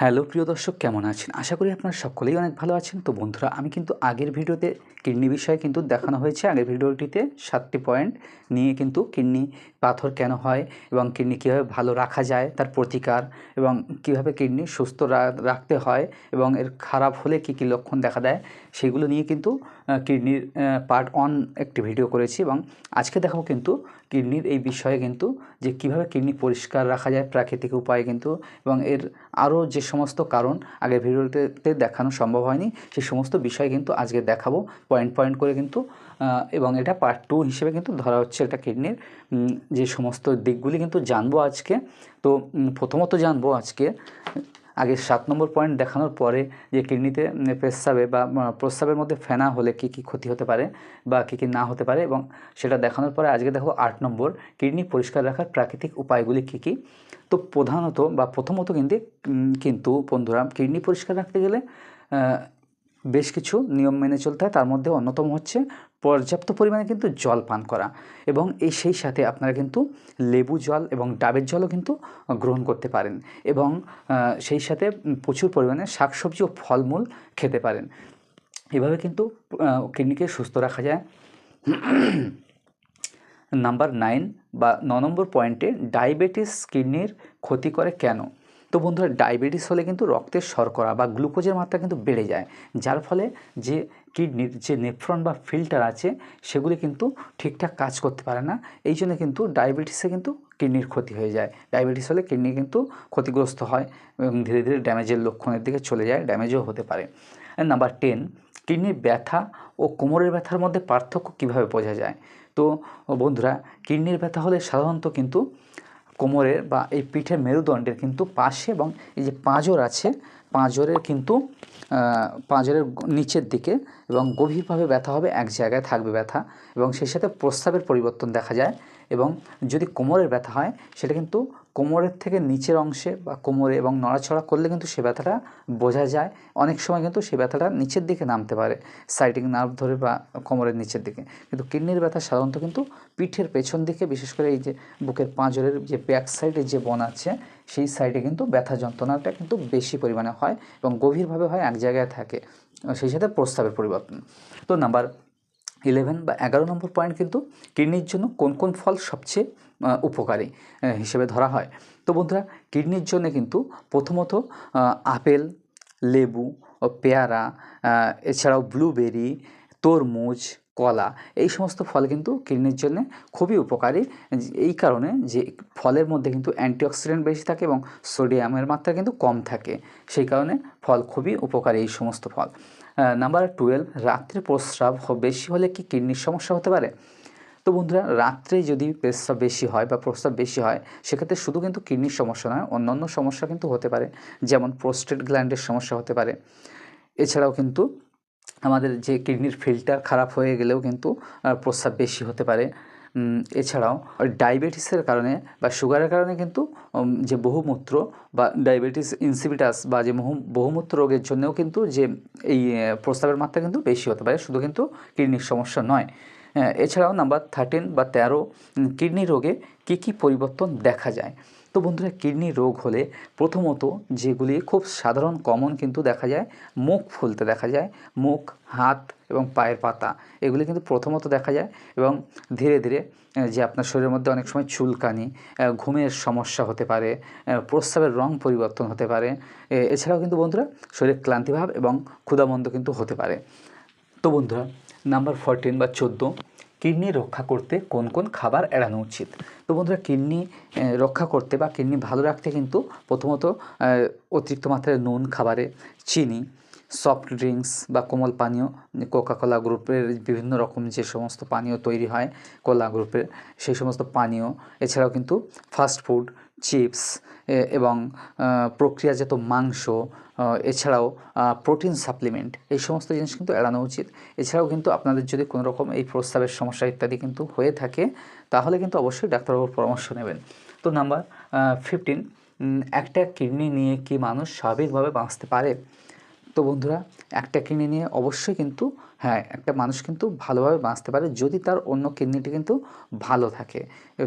Hello, প্রিয় দর্শক, কেমন আছেন? আশা করি আপনারা সকলেই অনেক ভালো আছেন। তো বন্ধুরা, আমি কিন্তু আগের ভিডিওতে কিডনি বিষয়ে কিন্তু দেখানো হয়েছে। আগের ভিডিওটিতে সাতটি পয়েন্ট নিয়ে কিন্তু কিডনি পাথর কেন হয় এবং কিডনি কীভাবে ভালো রাখা যায়, তার প্রতিকার এবং কীভাবে কিডনি সুস্থ রাখতে হয় এবং এর খারাপ হলে কি কি লক্ষণ দেখা দেয় সেগুলো নিয়ে কিন্তু কিডনির পার্ট অন একটি ভিডিও করেছি এবং আজকে দেখাবো কিন্তু কিডনির এই বিষয়ে কিন্তু যে কীভাবে কিডনি পরিষ্কার রাখা যায়, প্রাকৃতিক উপায়ে কিন্তু এবং এর আরও যে সমস্ত কারণ আগের ভিডিওতে দেখানো সম্ভব হয়নি সেই সমস্ত বিষয় কিন্তু আজকে দেখাবো। পয়েন্ট পয়েন্ট করে কিন্তু এবং এটা পার্ট টু হিসেবে কিন্তু ধরা হচ্ছে এটা কিডনির যে সমস্ত দিকগুলি কিন্তু জানব আজকে। তো প্রথমত জানব আজকে আগে সাত নম্বর পয়েন্ট দেখানোর পরে যে কিডনিতে প্রস্রাবে বা প্রস্রাবের মধ্যে ফেনা হলে কী কী ক্ষতি হতে পারে বা কী কী না হতে পারে এবং সেটা দেখানোর পরে আজকে দেখো আট নম্বর, কিডনি পরিষ্কার রাখার প্রাকৃতিক উপায়গুলি কী কী? তো প্রধানত বা প্রথমত কিন্তু কিন্তু বন্ধুরা, কিডনি পরিষ্কার রাখতে গেলে বেশ কিছু নিয়ম মেনে চলতে হয়। তার মধ্যে অন্যতম হচ্ছে পর্যাপ্ত পরিমাণে কিন্তু জল পান করা এবং এই সেই সাথে আপনারা কিন্তু লেবু জল এবং ডাবের জলও কিন্তু গ্রহণ করতে পারেন এবং সেই সাথে প্রচুর পরিমাণে শাকসবজি ও ফলমূল খেতে পারেন। এভাবে কিন্তু কিডনিকে সুস্থ রাখা যায়। নাম্বার নাইন বা ন নম্বর পয়েন্টে ডায়াবেটিস কিডনির ক্ষতি করে কেন? তো বন্ধুরা, ডায়াবেটিস হলে কিন্তু রক্তের শর্করা বা গ্লুকোজের মাত্রা কিন্তু বেড়ে যায়, যার ফলে যে কিডনির যে নেফ্রন বা ফিল্টার আছে, সেগুলি কিন্তু ঠিকঠাক কাজ করতে পারে না। এই জন্য কিন্তু ডায়াবেটিসে কিন্তু কিডনির ক্ষতি হয়ে যায়। ডায়াবেটিস হলে কিডনি কিন্তু ক্ষতিগ্রস্ত হয় এবং ধীরে ধীরে ড্যামেজের লক্ষণের দিকে চলে যায়, ড্যামেজও হতে পারে। নাম্বার টেন কিডনির ব্যথা ও কোমরের ব্যথার মধ্যে পার্থক্য কীভাবে বোঝা যায়? তো বন্ধুরা, কিডনির ব্যথা হলে সাধারণত কিন্তু কোমরের বা এই পিঠের মেরুদণ্ডের কিন্তু পাশে এবং এই যে পাঁজর আছে পাঁজরের কিন্তু পাঁজরের নিচের দিকে এবং গভীরভাবে ব্যথা হবে, এক জায়গায় থাকবে ব্যথা এবং সেই সাথে প্রস্রাবের পরিবর্তন দেখা যায়। এবং যদি কোমরের ব্যথা হয়, সেটা কিন্তু কোমরের থেকে নিচের অংশে বা কোমরে এবং নড়াচড়া করলে কিন্তু সে ব্যথাটা বোঝা যায়। অনেক সময় কিন্তু সে ব্যথাটা নিচের দিকে নামতে পারে সাইটিং নার্ভ ধরে বা কোমরের নিচের দিকে। কিন্তু কিডনির ব্যথা সাধারণত কিন্তু পিঠের পেছন দিকে, বিশেষ করে এই যে বুকের পাঁজরের যে ব্যাক সাইডে যে বন আছে, সেই সাইডে কিন্তু ব্যথা যন্ত্রণাটা কিন্তু বেশি পরিমাণে হয় এবং গভীরভাবে হয় এক জায়গায় থাকে। সেই সাথে প্রস্তাবের পরিবর্তন। তো নাম্বার ইলেভেন বা এগারো নম্বর পয়েন্ট কিন্তু কিডনির জন্য কোন কোন ফল সবচেয়ে উপকারী হিসেবে ধরা হয়। তো বন্ধুরা, কিডনির জন্য কিন্তু প্রথমত আপেল, লেবু ও পেয়ারা এছাড়াও ব্লুবেরি, তরমুজ, কলা, এই সমস্ত ফল কিন্তু কিডনির জন্য খুবই উপকারী। এই কারণে যে ফলের মধ্যে কিন্তু অ্যান্টিঅক্সিডেন্ট বেশি থাকে এবং সোডিয়ামের মাত্রা কিন্তু কম থাকে। সেই কারণে ফল খুবই উপকারী এই সমস্ত ফল। নাম্বার টুয়েলভ রাত্রে প্রস্রাব বেশি হলে কি কিডনির সমস্যা হতে পারে? তো বন্ধুরা, রাত্রে যদি প্রস্রাব বেশি হয় বা প্রস্রাব বেশি হয়, সেক্ষেত্রে শুধু কিন্তু কিডনির সমস্যা নয়, অন্যান্য সমস্যা কিন্তু হতে পারে। যেমন প্রোস্টেট গ্ল্যান্ডের সমস্যা হতে পারে। এছাড়াও কিন্তু আমাদের যে কিডনির ফিল্টার খারাপ হয়ে গেলেও কিন্তু প্রস্রাব বেশি হতে পারে। এছাড়াও ডায়াবেটিসের কারণে বা সুগারের কারণে কিন্তু যে বহুমূত্র বা ডায়াবেটিস ইনসিপিটাস বা যে বহু বহুমূত্র রোগের জন্যও কিন্তু যে এই প্রস্তাবের মাত্রা কিন্তু বেশি হতে পারে, শুধু কিন্তু কিডনির সমস্যা নয়। এছাড়াও নাম্বার থার্টিন বা তেরো কিডনি রোগে কী কী পরিবর্তন দেখা যায়? তো বন্ধুরা, কিডনি রোগ হলে প্রথমত যেগুলি খুব সাধারণ কমন কিন্তু দেখা যায়, মুখ ফুলতে দেখা যায়, মুখ, হাত এবং পায়ের পাতা, এগুলি কিন্তু প্রথমত দেখা যায় এবং ধীরে ধীরে যে আপনার শরীরের মধ্যে অনেক সময় চুলকানি ঘুমের সমস্যা হতে পারে প্রস্রাবের রং পরিবর্তন হতে পারে এছাড়াও কিন্তু বন্ধুরা শরীরে ক্লান্তিভাব এবং ক্ষুধামন্দ কিন্তু হতে পারে। তো বন্ধুরা, নাম্বার ফোরটিন বা চোদ্দ, কিডনি রক্ষা করতে কোন কোন খাবার এড়ানো উচিত? তো বন্ধুরা, কিডনি রক্ষা করতে বা কিডনি ভালো রাখতে কিন্তু প্রথমত অতিরিক্ত মাত্রায় নুন, খাবারে চিনি সফট ড্রিঙ্কস বা কোমল পানীয় কোকা কোকাকোলা গ্রুপের বিভিন্ন রকম যে সমস্ত পানীয় তৈরি হয় কোলা গ্রুপের সেই সমস্ত পানীয়। এছাড়াও কিন্তু ফাস্ট ফুড চিপস এবং প্রক্রিয়াজাত মাংস এছাড়াও প্রোটিন সাপ্লিমেন্ট এই সমস্ত জিনিস কিন্তু এড়ানো উচিত। এছাড়াও কিন্তু আপনাদের যদি কোনো রকম এই প্রস্তাবের সমস্যা ইত্যাদি কিন্তু হয়ে থাকে, তাহলে কিন্তু অবশ্যই ডাক্তারবাবুর পরামর্শ নেবেন। তো নাম্বার ফিফটিন একটা কিডনি নিয়ে কি মানুষ স্বাভাবিকভাবে বাঁচতে পারে? তো বন্ধুরা, একটা কিডনি নিয়ে অবশ্যই কিন্তু হ্যাঁ একটা মানুষ কিন্তু ভালোভাবে বাঁচতে পারে যদি তার অন্য কিডনিটি কিন্তু ভালো থাকে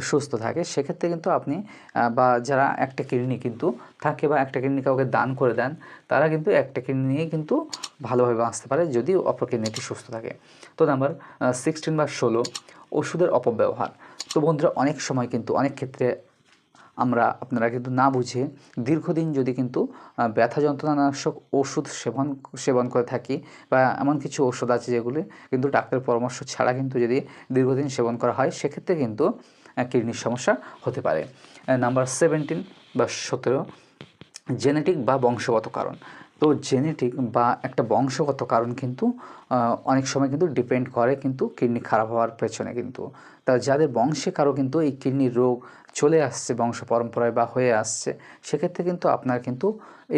সুস্থ থাকে। সেক্ষেত্রে কিন্তু আপনি বা যারা একটা কিডনি কিন্তু থাকে বা একটা কিডনি কাউকে দান করে দেন, তারা কিন্তু একটা কিডনি নিয়ে কিন্তু ভালোভাবে বাঁচতে পারে যদি অপর কিডনিটি সুস্থ থাকে। তো নাম্বার সিক্সটিন বা ষোলো, ওষুধের অপব্যবহার। তো বন্ধুরা, অনেক সময় কিন্তু, অনেক ক্ষেত্রে আমরা আপনারা কিন্তু না বুঝে দীর্ঘদিন যদি কিন্তু ব্যথা যন্ত্রণানাশক ওষুধ সেবন সেবন করে থাকি বা এমন কিছু ওষুধ আছে যেগুলি কিন্তু ডাক্তারের পরামর্শ ছাড়া কিন্তু যদি দীর্ঘদিন সেবন করা হয়, সেক্ষেত্রে কিন্তু কিডনির সমস্যা হতে পারে। নাম্বার সেভেন্টিন বা সতেরো জেনেটিক বা বংশগত কারণ। তো জেনেটিক বা একটা বংশগত কারণ কিন্তু অনেক সময় কিন্তু ডিপেন্ড করে কিন্তু কিডনি খারাপ হওয়ার পেছনে কিন্তু। তা যাদের বংশে কারও কিন্তু এই কিডনির রোগ চলে আসছে, বংশ পরম্পরায় বা হয়ে আসছে, সেক্ষেত্রে কিন্তু আপনার কিন্তু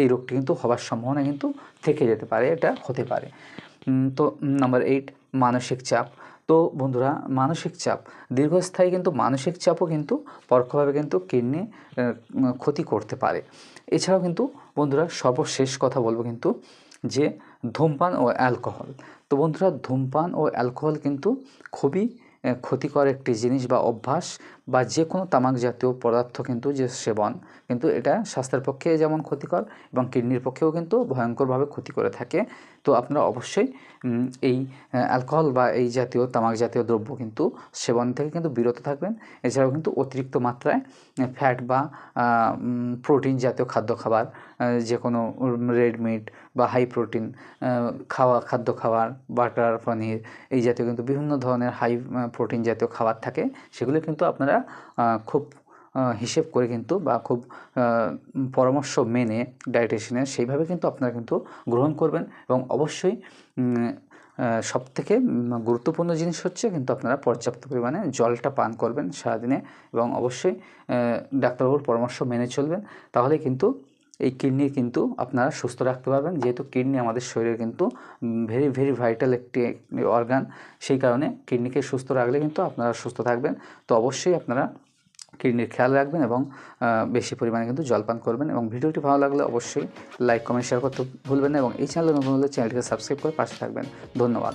এই রোগটি কিন্তু হওয়ার সম্ভাবনা কিন্তু থেকে যেতে পারে, এটা হতে পারে। তো নাম্বার এইট মানসিক চাপ। তো বন্ধুরা, মানসিক চাপ। দীর্ঘস্থায়ী কিন্তু মানসিক চাপও কিন্তু পরোক্ষভাবে কিন্তু কিডনি ক্ষতি করতে পারে। এছাড়াও কিন্তু বন্ধুরা, সর্বশেষ কথা বলব কিন্তু যে ধূমপান ও অ্যালকোহল। তো বন্ধুরা, ধূমপান ও অ্যালকোহল কিন্তু খুবই ক্ষতিকর একটি জিনিস বা অভ্যাস। বা যে কোনো তামাক জাতীয় পদার্থ কিন্তু যে সেবন, কিন্তু এটা স্বাস্থ্যের পক্ষে যেমন ক্ষতিকর এবং কিডনির পক্ষেও কিন্তু ভয়ঙ্করভাবে ক্ষতি করে থাকে। তো আপনারা অবশ্যই এই অ্যালকোহল বা এই জাতীয় তামাক জাতীয় দ্রব্য কিন্তু সেবন থেকে কিন্তু বিরত থাকবেন। এছাড়াও কিন্তু অতিরিক্ত মাত্রায় ফ্যাট বা প্রোটিন জাতীয় খাদ্য খাবার যে কোনো রেড মিট বা হাই প্রোটিন খাওয়া, খাদ্য খাবার বাটার পনির এই জাতীয় কিন্তু বিভিন্ন ধরনের হাই প্রোটিন জাতীয় খাবার থাকে। সেগুলো কিন্তু আপনারা আহ, খুব হিসেব করে কিন্তু বা খুব পরামর্শ মেনে ডায়েটিশিয়ানের সেইভাবে কিন্তু আপনারা কিন্তু গ্রহণ করবেন এবং অবশ্যই সব থেকে গুরুত্বপূর্ণ জিনিস হচ্ছে কিন্তু আপনারা পর্যাপ্ত পরিমাণে জলটা পান করবেন সারাদিনে এবং অবশ্যই ডাক্তারবাবুর পরামর্শ মেনে চলবেন। তাহলে কিন্তু এই কিডনি কিন্তু আপনারা সুস্থ রাখতে পারবেন। যেহেতু কিডনি আমাদের শরীরে কিন্তু ভেরি ভেরি ভাইটাল একটি অর্গান সেই কারণে কিডনিকে সুস্থ রাখলে কিন্তু আপনারা সুস্থ থাকবেন। তো অবশ্যই আপনারা কিডনির খেয়াল রাখবেন এবং বেশি পরিমাণে কিন্তু জলপান করবেন এবং ভিডিওটি ভালো লাগলে অবশ্যই লাইক কমেন্ট শেয়ার করতে ভুলবেন না এবং এই চ্যানেলে নতুন হলে চ্যানেলটিকে সাবস্ক্রাইব করে পাশে থাকবেন। ধন্যবাদ।